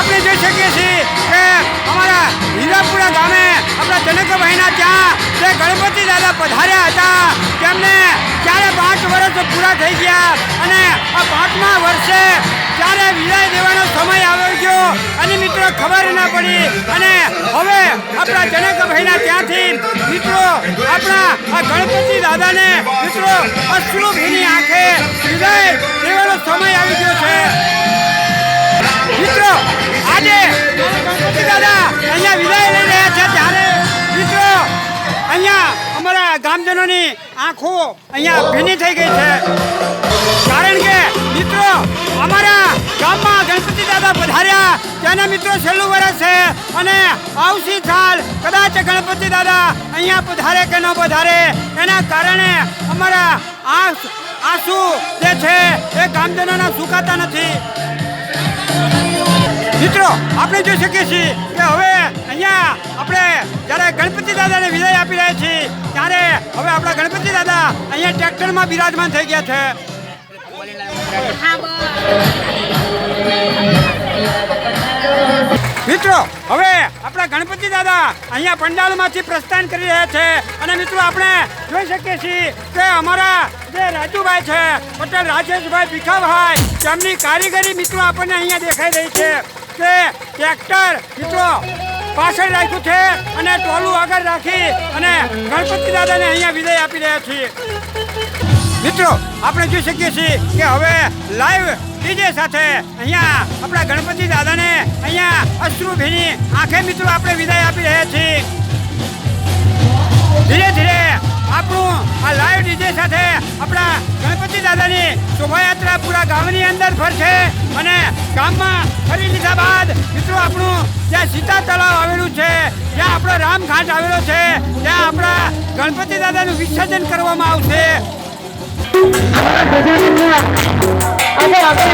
આપણે જોઈ શકીએ છીએ કે અમારા હીરાપુરા ગામે આપણા જનકભાઈના ત્યાં જે ગણપતિ દાદા પધાર્યા હતા, તેમને ત્યારે પાંચ વર્ષ પૂરા થઈ ગયા અને આ પાંચમા વર્ષે ત્યારે વિદાય દેવાનો સમય આવ્યો ગયો અને મિત્રો ખબર ના પડી અને હવે આપણા જનકભાઈના ત્યાંથી મિત્રો આપણા આ ગણપતિ દાદાને મિત્રો અશ્રુભીની આંખે વિદાય દેવાનો સમય આવી ગયો છે. અહીંયા અમારા ગામજનોની આંખો અહીંયા ભીની થઈ ગઈ છે. કારણ કે મિત્રો, અમારા ગામમાં ગણપતિ દાદા પધાર્યા. તેના મિત્રો છેલ્લું વર્ષ છે અને આવશી સાલ કદાચ ગણપતિ દાદા અહીંયા પધારે કે ન પધારે, એના કારણે અમારા આંખ આંસુ જે છે એ ગામજનોના સુકાતા નથી. મિત્રો, આપણે જોઈ શકીએ છીએ કે હવે અહીંયા આપણે જ્યારે ગણપતિ દાદાને વિદાય આપી રહ્યા છીએ, ત્યારે હવે આપણા ગણપતિ દાદા અહીંયા ટ્રેક્ટરમાં બિરાજમાન થઈ ગયા છે. મિત્રો, હવે આપણા ગણપતિ દાદા અહીંયા પંડાલમાંથી પ્રસ્થાન કરી રહ્યા છે. અને મિત્રો, આપણે જોઈ શકીએ છીએ કે અમારા જે રાજુભાઈ છે, પટેલ રાજેશભાઈ ભીખાભાઈ, તેમની કારીગરી મિત્રો આપણને અહીંયા દેખાઈ રહી છે કે ટ્રેક્ટર, મિત્રો પાછળ રાખ્યું છે અને ટોલું આગળ રાખી અને ગણપતિ દાદાને અહીંયા વિદાય આપી રહ્યા છીએ. મિત્રો, આપણે જોઈ શકીએ છીએ કે હવે લાઈવ ડીજે સાથે અહીંયા આપણા ગણપતિ દાદાને અહીંયા અશ્રુભીની આંખે મિત્રો આપણે વિદાય આપી રહ્યા છીએ. ધીરે ધીરે આપણું આ લાઈવ ડીજે સાથે આપણા ગણપતિ દાદાની શોભાયાત્રા પૂરા ગામની અંદર ફરશે અને ગામમાં ફરી લીધા બાદ મિત્રો આપણું જ્યાં સીતા તળાવ આવેલું છે, જ્યાં આપણો રામઘાટ આવેલો છે, ત્યાં આપણા ગણપતિ દાદાનું વિસર્જન કરવામાં આવશે. અને આપણે